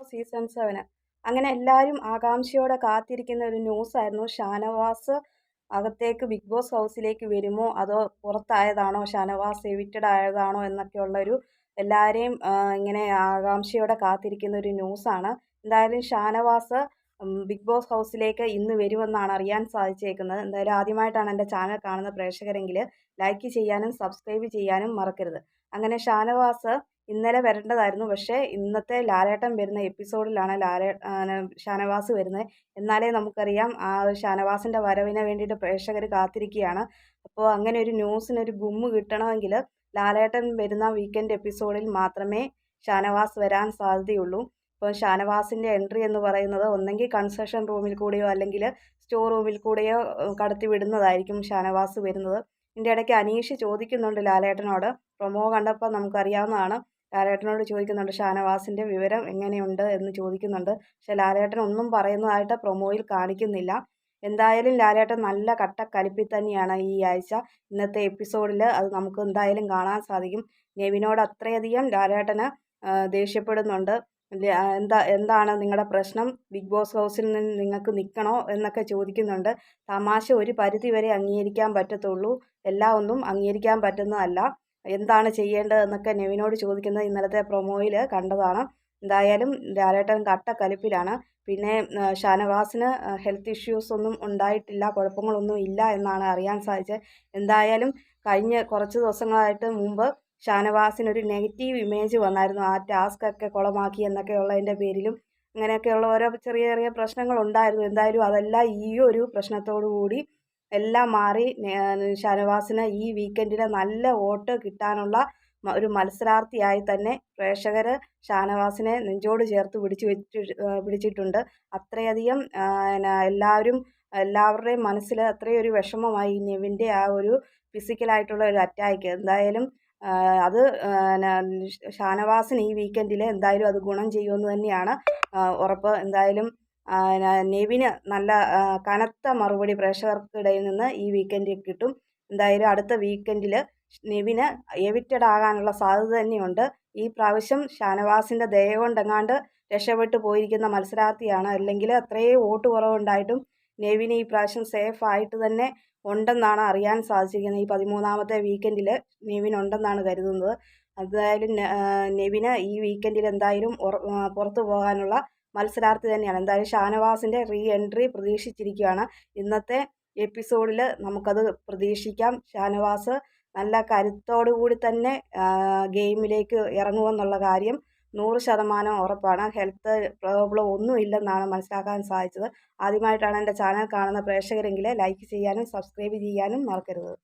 Season seven അങ്ങനെ എല്ലാവരും ആകാംക്ഷയോടെ കാത്തിരിക്കുന്ന ഒരു ന്യൂസായിരുന്നു ഷാനവാസ് അകത്തേക്ക് ബിഗ് ബോസ് ഹൗസിലേക്ക് വരുമോ? അതോ പുറത്തായതാണോ? ഷാനവാസ് എവിറ്റഡ് ആയതാണോ? എന്നൊക്കെയുള്ളൊരു എല്ലാവരെയും ഇങ്ങനെ ആകാംക്ഷയോടെ കാത്തിരിക്കുന്ന ഒരു ന്യൂസാണ് എന്തായാലും ഷാനവാസ് ബിഗ് ബോസ് ഹൗസിലേക്ക് ഇന്ന് വരുമെന്നാണ് അറിയാൻ സാധിച്ചേക്കുന്നത്. എന്തായാലും ആദ്യമായിട്ടാണ് എന്റെ ചാനൽ കാണുന്ന പ്രേക്ഷകരെങ്കിൽ ലൈക്ക് ചെയ്യാനും സബ്സ്ക്രൈബ് ചെയ്യാനും മറക്കരുത്. അങ്ങനെ ഷാനവാസ് ഇന്നലെ വരേണ്ടതായിരുന്നു. പക്ഷേ ഇന്നത്തെ ലാലേട്ടൻ വരുന്ന എപ്പിസോഡിലാണ് ലാലേ ഷാനവാസ് വരുന്നത്. എന്നാലേ നമുക്കറിയാം ആ ഷാനവാസിന്റെ വരവിനെ വേണ്ടിയിട്ട് പ്രേക്ഷകർ കാത്തിരിക്കുകയാണ്. അപ്പോൾ അങ്ങനെ ഒരു ന്യൂസിനൊരു ഗുമ്മ് കിട്ടണമെങ്കിൽ ലാലേട്ടൻ വരുന്ന വീക്കെൻഡ് എപ്പിസോഡിൽ മാത്രമേ ഷാനവാസ് വരാൻ സാധ്യതയുള്ളൂ. ഇപ്പോൾ ഷാനവാസിന്റെ എൻട്രി എന്ന് പറയുന്നത് ഒന്നെങ്കിൽ കൺസ്ട്രക്ഷൻ റൂമിൽ കൂടെയോ അല്ലെങ്കിൽ സ്റ്റോർ റൂമിൽ കൂടെയോ കടത്തി വിടുന്നതായിരിക്കും ഷാനവാസ് വരുന്നത്. ഇതിന്റെ ഇടയ്ക്ക് അനീഷ് ചോദിക്കുന്നുണ്ട് ലാലേട്ടനോട്. പ്രൊമോ കണ്ടപ്പോൾ നമുക്കറിയാവുന്നതാണ്. ലാലേട്ടനോട് ചോദിക്കുന്നുണ്ട് ഷാനവാസിന്റെ വിവരം എങ്ങനെയുണ്ട്? എന്ന് ചോദിക്കുന്നുണ്ട്. പക്ഷേ ലാലേട്ടൻ ഒന്നും പറയുന്നതായിട്ട് പ്രൊമോയിൽ കാണിക്കുന്നില്ല. എന്തായാലും ലാലേട്ടൻ നല്ല കട്ട കലിപ്പിൽ തന്നെയാണ് ഈ ആഴ്ച. ഇന്നത്തെ എപ്പിസോഡിൽ അത് നമുക്ക് എന്തായാലും കാണാൻ സാധിക്കും. നെവിനോട് അത്രയധികം ലാലേട്ടന് ദേഷ്യപ്പെടുന്നുണ്ട്. എന്താ എന്താണ് നിങ്ങളുടെ പ്രശ്നം? ബിഗ് ബോസ് ഹൗസിൽ നിന്ന് നിങ്ങൾക്ക് നിൽക്കണോ എന്നൊക്കെ ചോദിക്കുന്നുണ്ട്. തമാശ ഒരു പരിധി വരെ അംഗീകരിക്കാൻ പറ്റത്തുള്ളൂ. എല്ലാ ഒന്നും അംഗീകരിക്കാൻ പറ്റുന്നതല്ല. എന്താണ് ചെയ്യേണ്ടതെന്നൊക്കെ നെവിനോട് ചോദിക്കുന്നത് ഇന്നലത്തെ പ്രൊമോയിൽ കണ്ടതാണ്. എന്തായാലും ലാലേട്ടൻ കട്ട കലിപ്പിലാണ്. പിന്നെ ഷാനവാസിന് ഹെൽത്ത് ഇഷ്യൂസ് ഒന്നും ഉണ്ടായിട്ടില്ല കുഴപ്പങ്ങളൊന്നും ഇല്ല എന്നാണ് അറിയാൻ സാധിച്ചത്. എന്തായാലും കഴിഞ്ഞ കുറച്ച് ദിവസങ്ങളായിട്ട് മുമ്പ് ഷാനവാസിനൊരു നെഗറ്റീവ് ഇമേജ് വന്നായിരുന്നു. ആ ടാസ്ക് ഒക്കെ കുളമാക്കി എന്നൊക്കെയുള്ളതിന്റെ പേരിലും അങ്ങനെയൊക്കെയുള്ള ഓരോ ചെറിയ ചെറിയ പ്രശ്നങ്ങളുണ്ടായിരുന്നു. എന്തായാലും അതെല്ലാം ഈ ഒരു പ്രശ്നത്തോടു കൂടി എല്ലാം മാറി ഷാനവാസിന് ഈ വീക്കെൻഡിൽ നല്ല വോട്ട് കിട്ടാനുള്ള ഒരു മത്സരാർത്ഥിയായി തന്നെ പ്രേക്ഷകർ ഷാനവാസിനെ നെഞ്ചോട് ചേർത്ത് പിടിച്ചു വെച്ച് പിടിച്ചിട്ടുണ്ട്. അത്രയധികം എല്ലാവരും എല്ലാവരുടെയും മനസ്സിൽ അത്രയും ഒരു വിഷമമായി നെവിന്റെ ആ ഒരു ഫിസിക്കലായിട്ടുള്ള ഒരു അറ്റാക്ക് എന്തായാലും അത് ഷാനവാസിന് ഈ വീക്കെൻഡിൽ എന്തായാലും അത് ഗുണം ചെയ്യുമെന്ന് തന്നെയാണ് ഉറപ്പ്. എന്തായാലും നെവിന് നല്ല കനത്ത മറുപടി പ്രേക്ഷകർക്കിടയിൽ നിന്ന് ഈ വീക്കെൻഡിൽ കിട്ടും. എന്തായാലും അടുത്ത വീക്കെൻഡിൽ നെവിന് എവിറ്റഡ് ആകാനുള്ള സാധ്യത തന്നെയുണ്ട്. ഈ പ്രാവശ്യം ഷാനവാസിന്റെ ദയ കൊണ്ടെങ്ങാണ്ട് രക്ഷപ്പെട്ടു പോയിരിക്കുന്ന മത്സരാർത്ഥിയാണ്. അല്ലെങ്കിൽ അത്രയും വോട്ട് കുറവുണ്ടായിട്ടും നെവിന് ഈ പ്രാവശ്യം സേഫ് ആയിട്ട് തന്നെ ഉണ്ടെന്നാണ് അറിയാൻ സാധിച്ചിരിക്കുന്നത്. ഈ പതിമൂന്നാമത്തെ വീക്കെൻഡിൽ നെവിൻ ഉണ്ടെന്നാണ് കരുതുന്നത്. എന്തായാലും നെവിന് ഈ വീക്കെൻഡിൽ എന്തായാലും പുറത്തു പോകാനുള്ള മത്സരാർത്ഥി തന്നെയാണ്. എന്തായാലും ഷാനവാസിന്റെ റീ എൻട്രി പ്രതീക്ഷിച്ചിരിക്കുകയാണ്. ഇന്നത്തെ എപ്പിസോഡിൽ നമുക്കത് പ്രതീക്ഷിക്കാം. ഷാനവാസ് നല്ല കരുത്തോടു കൂടി തന്നെ ഗെയിമിലേക്ക് ഇറങ്ങുമെന്നുള്ള കാര്യം നൂറ് ശതമാനം ഉറപ്പാണ്. ഹെൽത്ത് പ്രോബ്ലം ഒന്നും ഇല്ലെന്നാണ് മനസ്സിലാക്കാൻ സാധിച്ചത്. ആദ്യമായിട്ടാണ് എന്റെ ചാനൽ കാണുന്ന പ്രേക്ഷകരെങ്കിൽ ലൈക്ക് ചെയ്യാനും സബ്സ്ക്രൈബ് ചെയ്യാനും മറക്കരുത്.